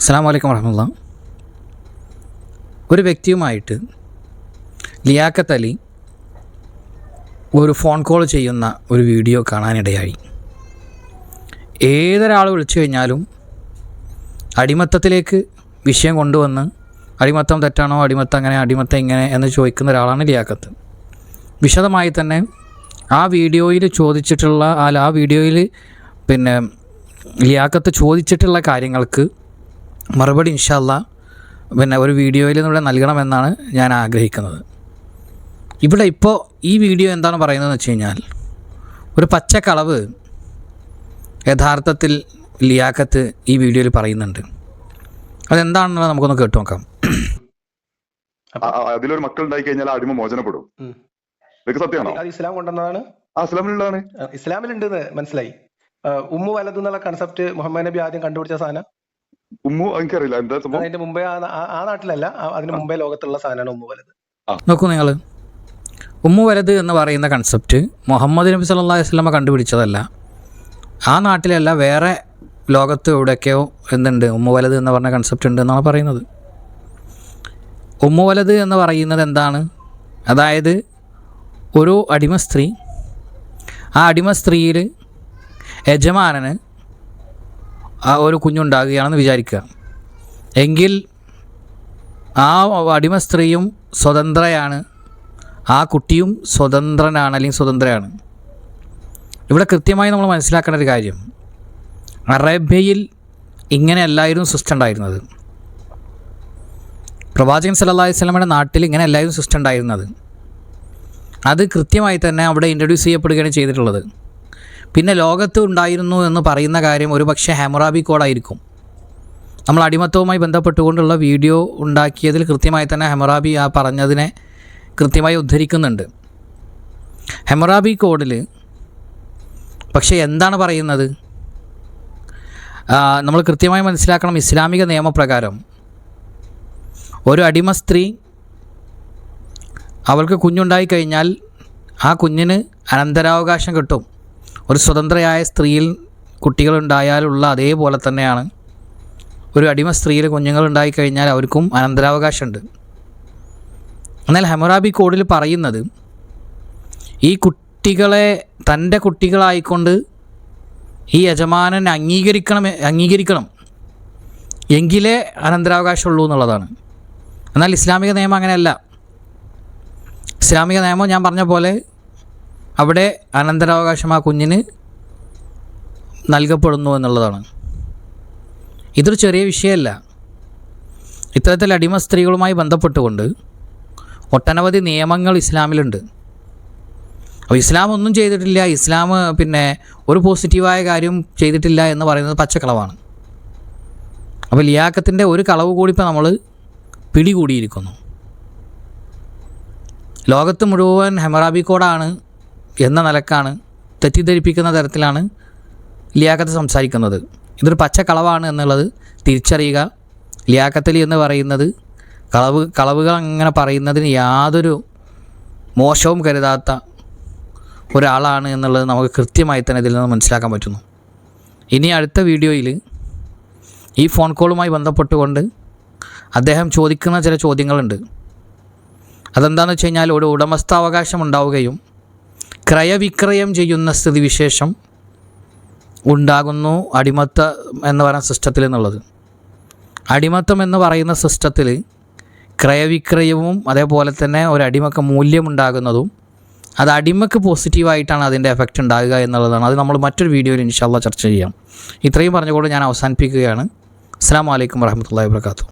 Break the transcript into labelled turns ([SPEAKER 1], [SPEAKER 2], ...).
[SPEAKER 1] അസ്സാം വലൈക്കും വർഹമുല്ല ഒരു വ്യക്തിയുമായിട്ട് ലിയാക്കത്ത് അലി ഒരു ഫോൺ കോൾ ചെയ്യുന്ന ഒരു വീഡിയോ കാണാനിടയായി. ഏതൊരാൾ വിളിച്ചു കഴിഞ്ഞാലും അടിമത്തത്തിലേക്ക് വിഷയം കൊണ്ടുവന്ന് അടിമത്തം തെറ്റാണോ അടിമത്തം അങ്ങനെ അടിമത്തം ഇങ്ങനെ എന്ന് ചോദിക്കുന്ന ഒരാളാണ് ലിയാക്കത്ത് വിശദമായി തന്നെ ആ വീഡിയോയിൽ ചോദിച്ചിട്ടുള്ള ആ വീഡിയോയിൽ പിന്നെ ലിയാക്കത്ത് ചോദിച്ചിട്ടുള്ള കാര്യങ്ങൾക്ക് മറുപടി ഇൻഷാല്ല പിന്നെ ഒരു വീഡിയോയിൽ ഇവിടെ നൽകണമെന്നാണ് ഞാൻ ആഗ്രഹിക്കുന്നത്. ഇവിടെ ഇപ്പോൾ ഈ വീഡിയോ എന്താണ് പറയുന്നതെന്ന് വെച്ച് കഴിഞ്ഞാൽ ഒരു പച്ചക്കളവ് യഥാർത്ഥത്തിൽ ലിയാക്കത്ത് ഈ വീഡിയോയിൽ പറയുന്നുണ്ട്. അതെന്താണെന്നുള്ളത് നമുക്കൊന്ന് കേട്ടു നോക്കാം.
[SPEAKER 2] അതിലൊരു മക്കൾ ഉണ്ടായി കഴിഞ്ഞാൽ അടിമ മോചനപ്പെടും. ഇതൊക്കെ സത്യമാണോ?
[SPEAKER 3] അത് ഇസ്ലാം കൊണ്ടുവന്നതാണ്.
[SPEAKER 2] ഇസ്ലാമിലുള്ളതാണ്.
[SPEAKER 3] ഇസ്ലാമിലുണ്ടെന്ന് മനസ്സിലായി. ഉമ്മു വലത് എന്നുള്ള കൺസെപ്റ്റ് മുഹമ്മദ് നബി ആദ്യം കണ്ടുപിടിച്ച സാധനം.
[SPEAKER 2] ഉമ്മു എനിക്കറിയില്ല എന്താ സംഭവം?
[SPEAKER 3] അതിന്റെ മുമ്പേ ആ- നാട്ടിലല്ല. അതിന് മുമ്പേ ലോകത്തുള്ള സാധനമാണ് ഉമ്മു വലത്.
[SPEAKER 1] നോക്കൂ നിങ്ങൾ ഉമ്മു വലത് എന്ന് പറയുന്ന കൺസെപ്റ്റ് മുഹമ്മദ് നബി സല്ലാ വസ്ലമ കണ്ടുപിടിച്ചതല്ല. ആ നാട്ടിലല്ല വേറെ ലോകത്ത് എവിടെയൊക്കെയോ എന്തുണ്ട് ഉമ്മു വലത് എന്ന് പറഞ്ഞ കൺസെപ്റ്റ് ഉണ്ട് എന്നാണ് പറയുന്നത്. ഉമ്മു വലത് എന്ന് പറയുന്നത് എന്താണ്? അതായത് ഒരു അടിമ സ്ത്രീ ആ അടിമ സ്ത്രീയിൽ യജമാനന് ആ ഒരു കുഞ്ഞുണ്ടാകുകയാണെന്ന് വിചാരിക്കുക. എങ്കിൽ ആ അടിമ സ്ത്രീയും സ്വതന്ത്രയാണ്. ആ കുട്ടിയും സ്വതന്ത്രനാണ് അല്ലെങ്കിൽ സ്വതന്ത്രയാണ്. ഇവിടെ കൃത്യമായി നമ്മൾ മനസ്സിലാക്കേണ്ട ഒരു കാര്യം. അറേബ്യയിൽ ഇങ്ങനെയല്ലായിരുന്നു സിസ്റ്റം ഉണ്ടായിരുന്നത് പ്രവാചകൻ സല്ലല്ലാഹി സ്വലമയുടെ നാട്ടിൽ ഇങ്ങനെ അല്ലായിരുന്നു സിസ്റ്റം ഉണ്ടായിരുന്നത് അത് കൃത്യമായി തന്നെ അവിടെ ഇൻട്രൊഡ്യൂസ് ചെയ്യപ്പെടുകയാണ് ചെയ്തിട്ടുള്ളത്. പിന്നെ ലോകത്ത് ഉണ്ടായിരുന്നു എന്ന് പറയുന്ന കാര്യം ഒരു പക്ഷേ ഹെമറാബി കോഡായിരിക്കും നമ്മൾ അടിമത്തവുമായി ബന്ധപ്പെട്ടുകൊണ്ടുള്ള വീഡിയോ ഉണ്ടാക്കിയതിൽ കൃത്യമായി തന്നെ ഹെമറാബി ആ പറഞ്ഞതിനെ കൃത്യമായി ഉദ്ധരിക്കുന്നുണ്ട്. ഹെമറാബി കോഡിൽ പക്ഷേ എന്താണ് പറയുന്നത്? നമ്മൾ കൃത്യമായി മനസ്സിലാക്കണം ഇസ്ലാമിക നിയമപ്രകാരം. ഒരു അടിമ സ്ത്രീ അവൾക്ക് കുഞ്ഞുണ്ടായി കഴിഞ്ഞാൽ ആ കുഞ്ഞിന് അനന്തരാവകാശം കിട്ടും. ഒരു സ്വതന്ത്രയായ സ്ത്രീയിൽ കുട്ടികളുണ്ടായാലുള്ള അതേപോലെ തന്നെയാണ്. ഒരു അടിമ സ്ത്രീയിൽ കുഞ്ഞുങ്ങളുണ്ടായി കഴിഞ്ഞാൽ അവർക്കും അനന്തരാവകാശമുണ്ട്. എന്നാൽ ഹെമറാബി കോഡിൽ പറയുന്നത് ഈ കുട്ടികളെ തന്റെ കുട്ടികളായിക്കൊണ്ട് ഈ യജമാനൻ അംഗീകരിക്കണം അംഗീകരിക്കണം. എങ്കിലേ അനന്തരാവകാശമുള്ളൂ എന്നുള്ളതാണ്. എന്നാൽ ഇസ്ലാമിക നിയമം അങ്ങനെയല്ല. ഇസ്ലാമിക നിയമം ഞാൻ പറഞ്ഞ പോലെ അവിടെ അനന്തരാവകാശം ആ കുഞ്ഞിന് നൽകപ്പെടുന്നു എന്നുള്ളതാണ്. ഇതൊരു ചെറിയ വിഷയമല്ല. ഇത്തരത്തിൽ അടിമ സ്ത്രീകളുമായി ബന്ധപ്പെട്ടുകൊണ്ട് ഒട്ടനവധി നിയമങ്ങൾ ഇസ്ലാമിലുണ്ട്. അപ്പോൾ ഇസ്ലാം ഒന്നും ചെയ്തിട്ടില്ല. ഇസ്ലാം പിന്നെ ഒരു പോസിറ്റീവായ കാര്യം ചെയ്തിട്ടില്ല എന്ന് പറയുന്നത് പച്ചക്കളവാണ്. അപ്പോൾ ലിയാക്കത്തിന്റെ ഒരു കളവ് കൂടി ഇപ്പോൾ നമ്മൾ പിടികൂടിയിരിക്കുന്നു. ലോകത്ത് മുഴുവൻ ഹെമറാബി കോഡാണ് എന്ന നിലക്കാണ് തെറ്റിദ്ധരിപ്പിക്കുന്ന തരത്തിലാണ് ലിയാക്കത്ത് സംസാരിക്കുന്നത്. ഇതൊരു പച്ച കളവാണ് എന്നുള്ളത് തിരിച്ചറിയുക. ലിയാക്കത്തലി എന്ന് പറയുന്നത് കളവ് കളവുകൾ അങ്ങനെ പറയുന്നതിന് യാതൊരു മോശവും കരുതാത്ത ഒരാളാണ് എന്നുള്ളത് നമുക്ക് കൃത്യമായി തന്നെ ഇതിൽ നിന്ന് മനസ്സിലാക്കാൻ പറ്റുന്നു. ഇനി അടുത്ത വീഡിയോയിൽ ഈ ഫോൺ കോളുമായി ബന്ധപ്പെട്ടുകൊണ്ട് അദ്ദേഹം ചോദിക്കുന്ന ചില ചോദ്യങ്ങളുണ്ട്. അതെന്താണെന്ന് വെച്ച് കഴിഞ്ഞാൽ ഒരു ഉടമസ്ഥാവകാശം ഉണ്ടാവുകയും ക്രയവിക്രയം ചെയ്യുന്ന സ്ഥിതിവിശേഷം ഉണ്ടാകുന്നു അടിമത്ത എന്ന് പറയുന്ന സിസ്റ്റത്തിൽ എന്നുള്ളത്. അടിമത്തം എന്ന് പറയുന്ന സിസ്റ്റത്തിൽ ക്രയവിക്രയവും അതേപോലെ തന്നെ ഒരു അടിമക്ക് മൂല്യമുണ്ടാകുന്നതും അത് അടിമക്ക് പോസിറ്റീവായിട്ടാണ് അതിന്റെ എഫക്റ്റ് ഉണ്ടാകുക എന്നുള്ളതാണ്. അത് നമ്മൾ മറ്റൊരു വീഡിയോയിൽ ഇൻഷാല്ല ചർച്ച ചെയ്യാം. ഇത്രയും പറഞ്ഞുകൊണ്ട് ഞാൻ അവസാനിപ്പിക്കുകയാണ്. അസ്സാം വലൈക്കും വർഹമത്തല്ലാ വാബർക്കാത്തു